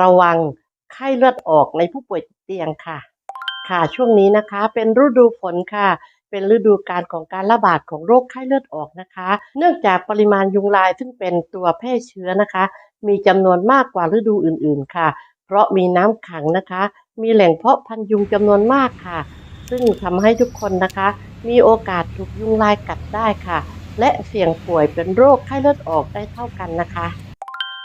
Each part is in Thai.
ระวังไข้เลือดออกในผู้ป่วยติดเตียงค่ะ ค่ะช่วงนี้นะคะเป็นฤดูฝนค่ะ เป็นฤดูการของการระบาดของโรคไข้เลือดออกนะคะ เนื่องจากปริมาณยุงลายซึ่งเป็นตัวแพร่เชื้อนะคะ มีจำนวนมากกว่าฤดูอื่นๆค่ะ เพราะมีน้ำขังนะคะ มีแหล่งเพาะพันยุงจำนวนมากค่ะ ซึ่งทำให้ทุกคนนะคะ มีโอกาสถูกยุงลายกัดได้ค่ะ และเสี่ยงป่วยเป็นโรคไข้เลือดออกได้เท่ากันนะคะ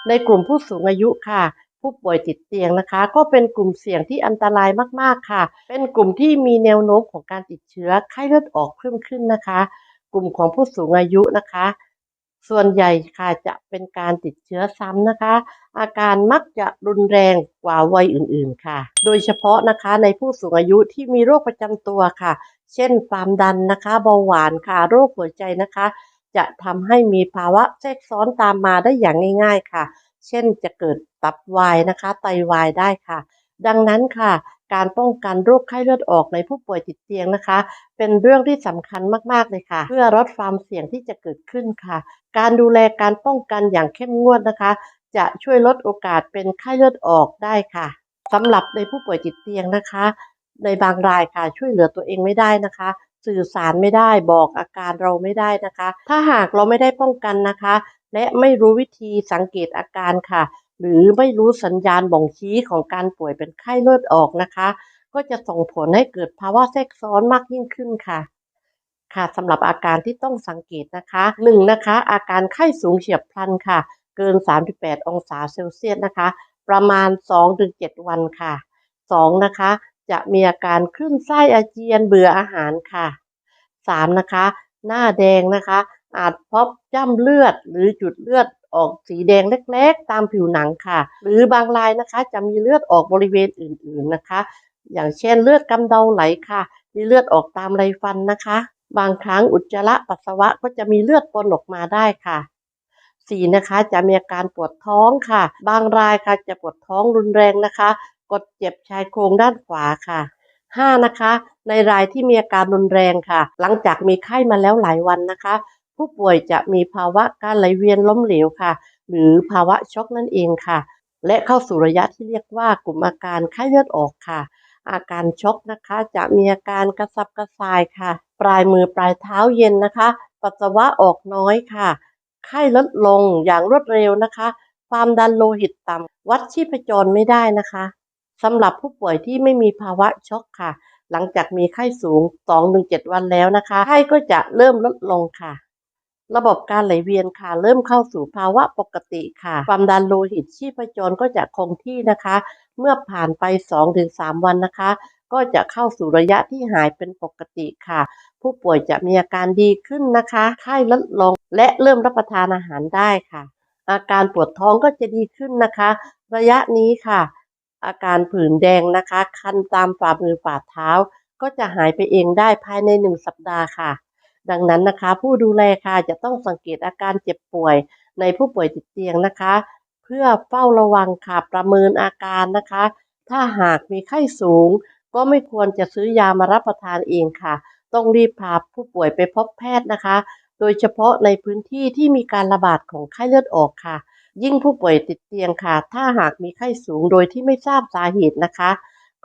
ในกลุ่มผู้สูงอายุค่ะ ผู้ป่วยติดเตียงนะคะ ก็เป็นกลุ่มเสี่ยงที่อันตรายมากๆค่ะ เป็นกลุ่มที่มีแนวโน้มของการติดเชื้อไข้เลือดออกเพิ่มขึ้นนะคะ กลุ่มของผู้สูงอายุนะคะ ส่วนใหญ่ค่ะจะเป็นการติดเชื้อซ้ำนะคะ อาการมักจะรุนแรงกว่าวัยอื่นๆค่ะ โดยเฉพาะนะคะในผู้สูงอายุที่มีโรคประจำตัวค่ะ เช่นความดันนะคะเบาหวานค่ะ โรคหัวใจนะคะ จะทำให้มีภาวะแทรกซ้อนตามมาได้อย่างง่าย ๆ ค่ะ เช่นจะเกิดตับวายนะคะ ไตวายได้ค่ะ ดังนั้นค่ะ การป้องกันโรคไข้เลือดออกในผู้ป่วยติดเตียงนะคะ เป็นเรื่องที่สำคัญมากๆเลยค่ะ เพื่อลดความเสี่ยงที่จะเกิดขึ้นค่ะ การดูแลการป้องกันอย่างเข้มงวดนะคะ จะช่วยลดโอกาสเป็นไข้เลือดออกได้ค่ะสำหรับในผู้ป่วยติดเตียงนะคะ ในบางรายค่ะช่วยเหลือตัวเองไม่ได้นะคะสื่อสารไม่ได้บอกอาการเราไม่ได้นะคะ ถ้าหากเราไม่ได้ป้องกันนะคะ และไม่รู้วิธีสังเกตอาการค่ะ หรือไม่รู้สัญญาณบ่งชี้ของการป่วยเป็นไข้เลือดออกนะคะ ก็จะส่งผลให้เกิดภาวะแทรกซ้อนมากยิ่งขึ้นค่ะ ค่ะสำหรับอาการที่ต้องสังเกตนะคะหนึ่งนะคะ อาการไข้สูงเฉียบพลันค่ะ เกิน 38 องศาเซลเซียสนะคะ ประมาณ 2-7 วันค่ะสองนะคะ จะมีอาการคลื่นไส้อาเจียนเบื่ออาหารค่ะสามนะคะ หน้าแดงนะคะ อาจพบจ้ำเลือดหรือจุดเลือดออกสีแดงเล็กๆ ตามผิวหนังค่ะ หรือบางรายนะคะจะมีเลือดออกบริเวณอื่นๆนะคะ อย่างเช่นเลือดกำเดาไหลค่ะ มีเลือดออกตามไรฟันนะคะ บางครั้งอุจจาระปัสสาวะก็จะมีเลือดปนออกมาได้ค่ะสี่นะคะจะมีอาการปวดท้องค่ะ บางรายค่ะจะปวดท้องรุนแรงนะคะ กดเจ็บชายโครงด้านขวาค่ะห้านะคะ ในรายที่มีอาการรุนแรงค่ะ หลังจากมีไข้มาแล้วหลายวันนะคะ ผู้ป่วยจะมีภาวะการไหลเวียนล้มเหลวค่ะ หรือภาวะช็อกนั่นเองค่ะ และเข้าสู่ระยะที่เรียกว่ากลุ่มอาการไข้เลือดออกค่ะ อาการช็อกนะคะจะมีอาการกระสับกระส่ายค่ะ ปลายมือปลายเท้าเย็นนะคะ ปัสสาวะออกน้อยค่ะ ไข้ลดลงอย่างรวดเร็วนะคะ ความดันโลหิตต่ำวัดชีพจรไม่ได้นะคะสำหรับผู้ป่วยที่ไม่มีภาวะช็อกค่ะ หลังจากมีไข้สูง 2-7 วันแล้วนะคะ ไข้ก็จะเริ่มลดลงค่ะ ระบบการไหลเวียนค่ะเริ่มเข้าสู่ภาวะปกติค่ะ ความดันโลหิตชีพจรก็จะคงที่นะคะ เมื่อผ่านไป 2-3 วันนะคะ ก็จะเข้าสู่ระยะที่หายเป็นปกติค่ะ ผู้ป่วยจะมีอาการดีขึ้นนะคะไข้ลดลงและเริ่มรับประทานอาหารได้ค่ะ อาการปวดท้องก็จะดีขึ้นนะคะ ระยะนี้ค่ะ อาการผื่นแดงนะคะ คันตามฝ่ามือฝ่าเท้า ก็จะหายไปเองได้ภายใน 1 สัปดาห์ค่ะ ดังนั้นนะคะ ผู้ดูแลค่ะจะต้องสังเกตอาการเจ็บป่วยในผู้ป่วยติดเตียงนะคะ เพื่อเฝ้าระวังค่ะประเมินอาการนะคะ ถ้าหากมีไข้สูง ก็ไม่ควรจะซื้อยามารับประทานเองค่ะ ต้องรีบพาผู้ป่วยไปพบแพทย์นะคะ โดยเฉพาะในพื้นที่ที่มีการระบาดของไข้เลือดออกค่ะ ยิ่งผู้ป่วยติดเตียงค่ะ ถ้าหากมีไข้สูงโดยที่ไม่ทราบสาเหตุนะคะ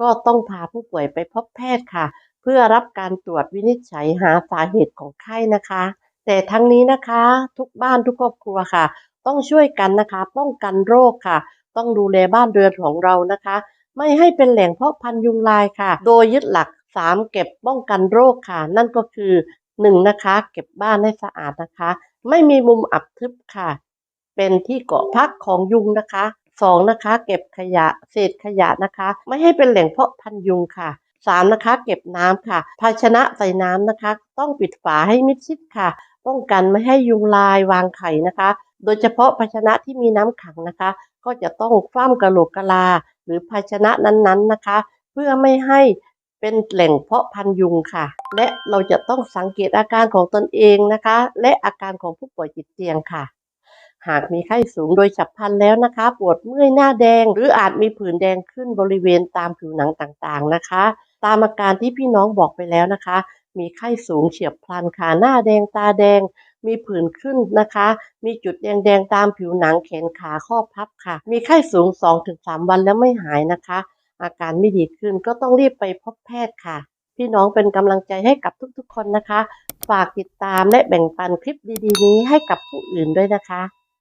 ก็ต้องพาผู้ป่วยไปพบแพทย์ค่ะ พื่อรับการตรวจวินิจฉัยหาสาเหตุของไข้นะคะ แต่ทั้งนี้นะคะทุกบ้านทุกครอบครัวค่ะ ต้องช่วยกันนะคะ ป้องกันโรคค่ะ ต้องดูแลบ้านเรือนของเรานะคะ ไม่ให้เป็นแหล่งเพาะพันธุ์ยุงลายค่ะ โดยยึดหลัก 3 เก็บป้องกันโรคค่ะ นั่นก็คือ 1 นะคะ เก็บบ้านให้สะอาดนะคะ ไม่มีมุมอับทึบค่ะ เป็นที่เกาะพักของยุงนะคะ 2 นะคะ เก็บขยะเศษขยะนะคะ ไม่ให้เป็นแหล่งเพาะพันธุ์ยุงค่ะ 3 นะคะ เก็บน้ำค่ะ ภาชนะใส่น้ำนะคะ ต้องปิดฝาให้มิดชิดค่ะ ป้องกันไม่ให้ยุงลายวางไข่นะคะ โดยเฉพาะภาชนะที่มีน้ำขังนะคะ ก็จะต้องคว่ำกระโหลกกะลา หรือภาชนะนั้นๆนะคะ เพื่อไม่ให้เป็นแหล่งเพาะพันยุงค่ะ และเราจะต้องสังเกตอาการของตนเองนะคะ และอาการของผู้ป่วยติดเตียงค่ะ หากมีไข้สูงโดยฉับพลันแล้วนะคะ ปวดเมื่อยหน้าแดง หรืออาจมีผื่นแดงขึ้นบริเวณตามผิวหนังต่างๆนะคะ ตามอาการที่พี่น้องบอกไปแล้วนะคะ มีไข้สูงเฉียบพลันค่ะหน้าแดงตาแดง มีผื่นขึ้นนะคะ มีจุดแดงๆตามผิวหนังแขนขาข้อพับค่ะ มีไข้สูง 2-3 วันแล้วไม่หายนะคะ อาการไม่ดีขึ้นก็ต้องรีบไปพบแพทย์ค่ะพี่น้องเป็นกำลังใจให้กับทุกๆคนนะคะ ฝากติดตามและแบ่งปันคลิปดีๆ นี้ให้กับผู้อื่นด้วยนะคะ